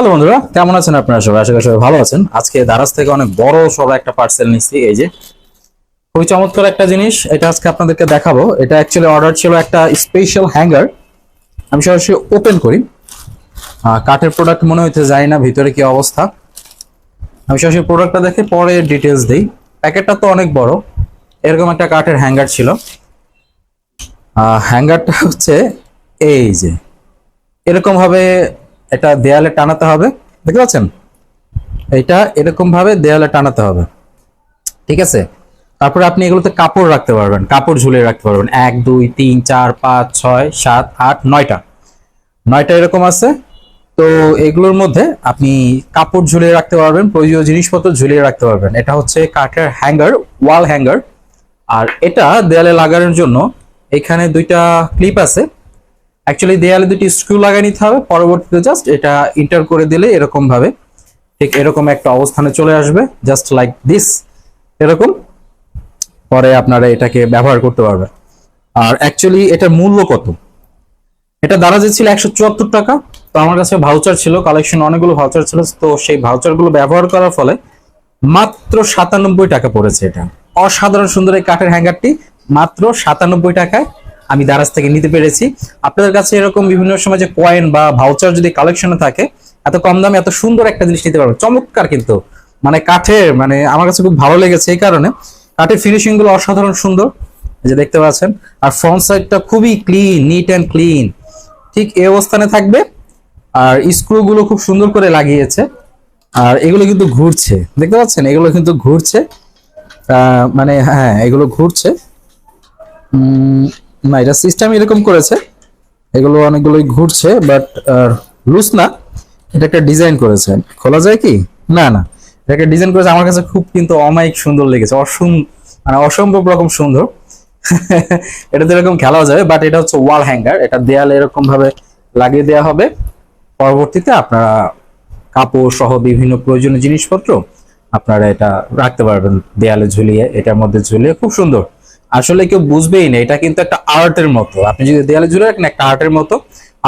Hello বন্ধুরা, কেমন আছেন আপনারা সবাই? আশা করি সবাই ভালো আছেন। আজকে দারাজ থেকে অনেক বড় সড়ো একটা পার্সেল নিচ্ছি, এই যে। খুবই চমৎকার একটা জিনিস, এটা আজকে আপনাদেরকে দেখাবো। এটা অ্যাকচুয়ালি অর্ডার ছিল একটা স্পেশাল হ্যাঙ্গার আমি সরাসরি ওপেন করি। কাঠের প্রোডাক্ট মনে হইতে যায় না, ভিতরে কি অবস্থা। আমি সরাসরি প্রোডাক্টটা দেখে পরে ডিটেলস দিই। প্যাকেটটা তো অনেক বড়। এরকম একটা কাঠের হ্যাঙ্গার ছিল। হ্যাঙ্গারটা হচ্ছে এই যে। এরকম ভাবে এটা দেয়ালে টানাতে হবে, দেখতে পাচ্ছেন? এটা এরকম ভাবে দেয়ালে টানাতে হবে, ঠিক আছে? তারপরে আপনি এগুলোতে কাপড় রাখতে পারবেন, কাপড় ঝুলিয়ে রাখতে পারবেন। এক, দুই, তিন, চার, পাঁচ, ছয়, সাত, আট, নয়টা। নয়টা এরকম আছে, তো এগুলোর মধ্যে আপনি কাপড় ঝুলিয়ে রাখতে পারবেন, প্রয়োজনীয় জিনিসপত্র ঝুলিয়ে রাখতে পারবেন। এটা হচ্ছে কাঠের হ্যাঙ্গার, ওয়াল হ্যাঙ্গার। আর এটা দেয়ালে লাগানোর জন্য এখানে দুইটা ক্লিপ আছে অ্যাকচুয়ালি দেয়ালে দুটি স্ক্রু লাগাই নিতে হবে। পরবর্তীতে জাস্ট এটা ইন্টার করে দিলে এরকম ভাবে, ঠিক এরকম একটা অবস্থানে চলে আসবে। জাস্ট লাইক দিস এরকম। পরে আপনারা এটাকে ব্যবহার করতে পারবেন। আর অ্যাকচুয়ালি এটার মূল্য কত? এটা দারাজে ছিল একশো চুয়াত্তর টাকা। তো আমার কাছে ভাউচার ছিল কালেকশন অনেকগুলো ভাউচার ছিল। তো সেই ভাউচারগুলো ব্যবহার করার ফলে মাত্র সাতানব্বই টাকা পড়েছে এটা। অসাধারণ সুন্দর এই কাঠের হ্যাঙ্গারটি। মাত্র সাতানব্বই টাকায় আমি দারাজ থেকে নিতে পেরেছি। আপনাদের কাছে এরকম বিভিন্ন সময় যে কয়েন বা ভাউচার যদি কালেকশনে থাকে, এত কম দামে এত সুন্দর একটা জিনিস নিতে পারবেন চমৎকার কিন্তু। মানে কাঠের মানে আমার কাছে খুব ভালো লেগেছে এই কারণে। কাঠের ফিনিশিংগুলো অসাধারণ সুন্দর যে দেখতে পাচ্ছেন। আর ফ্রন্ট সাইডটা খুবই ক্লিন নিট অ্যান্ড ক্লিন ঠিক এই অবস্থানে থাকবে। আর স্ক্রু গুলো খুব সুন্দর করে লাগিয়েছে। আর এগুলো কিন্তু ঘুরছে। দেখতে পাচ্ছেন? এগুলো কিন্তু ঘুরছে। মানে হ্যাঁ এগুলো ঘুরছে। না, এটা সিস্টেম এরকম করেছে। এগুলো অনেকগুলোই ঘুরছে বাট লুজ না। এটা একটা ডিজাইন করেছে। খোলা যায় কি? না না। এটা একটা ডিজাইন করেছে। আমার কাছে খুব কিন্তু অমায়িক সুন্দর লেগেছে। অসম মানে অসম্ভব রকম সুন্দর। এটাতে এরকম খেলাও যাবে বাট এটা হচ্ছে ওয়াল হ্যাঙ্গার এটা দেয়ালে এরকম ভাবে লাগিয়ে দেওয়া হবে। পরবর্তীতে আপনারা কাপড় সহ বিভিন্ন প্রয়োজনীয় জিনিসপত্র আপনারা এটা রাখতে পারবেন দেয়ালে ঝুলিয়ে, এটার মধ্যে ঝুলিয়ে। খুব সুন্দর। আসলে কেউ বুঝবেই না, এটা কিন্তু একটা আর্টের মতো। আপনি যদি দেয়ালে ঝুলে রাখেন, একটা আর্টের মতো।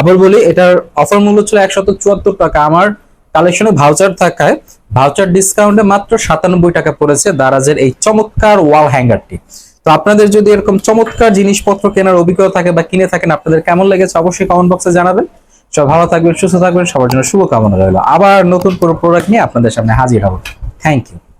আবার বলি, এটার অফার মূল্য ছিল একশত চুয়াত্তর টাকা। আমার কালেকশনে ভাউচার থাকায় ভাউচার ডিসকাউন্টে মাত্র সাতানব্বই টাকা পড়েছে দারাজের এই চমৎকার ওয়াল হ্যাঙ্গারটি তো আপনাদের যদি এরকম চমৎকার জিনিসপত্র কেনার অভিজ্ঞতা থাকে বা কিনে থাকেন, আপনাদের কেমন লেগেছে অবশ্যই কমেন্ট বক্সে জানাবেন। সব ভালো থাকবেন, সুস্থ থাকবেন, সবার জন্য শুভকামনা রইল। আবার নতুন কোনো প্রোডাক্ট নিয়ে আপনাদের সামনে হাজির হব। Thank you